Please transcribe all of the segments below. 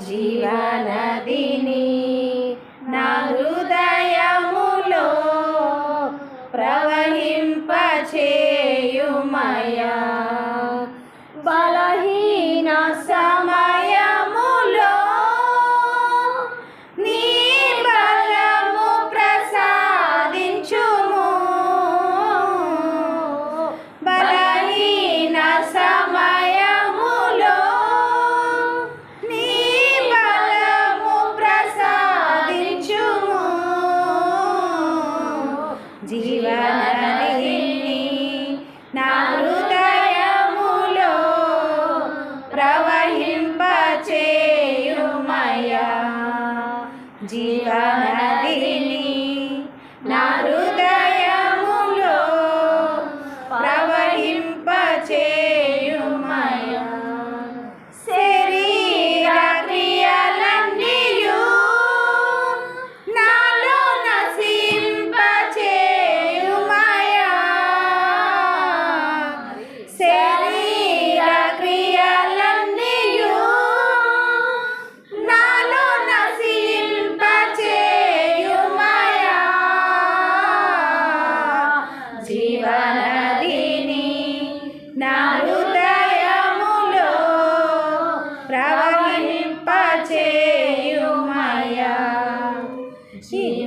జీవనదిని నా హృదయములో ಶಿವನದಿ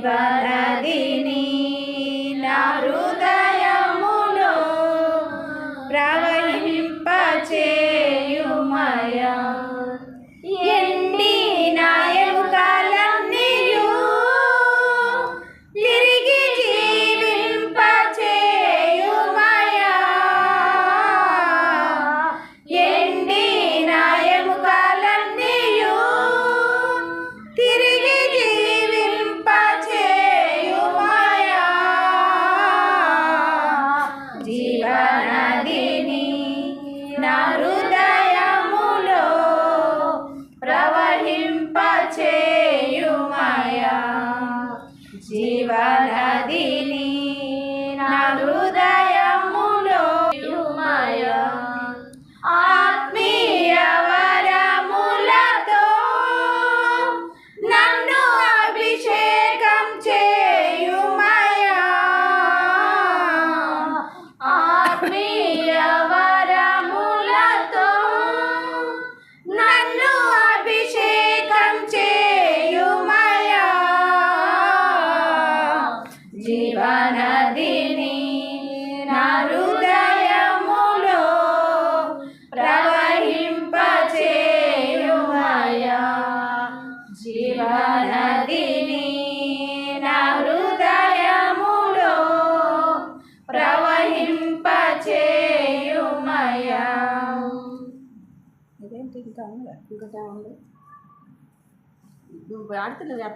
ಶಿವನ Maludai. ఇంకా ఇంకా టైం ఉంది ఇప్పుడు ఆడుతున్న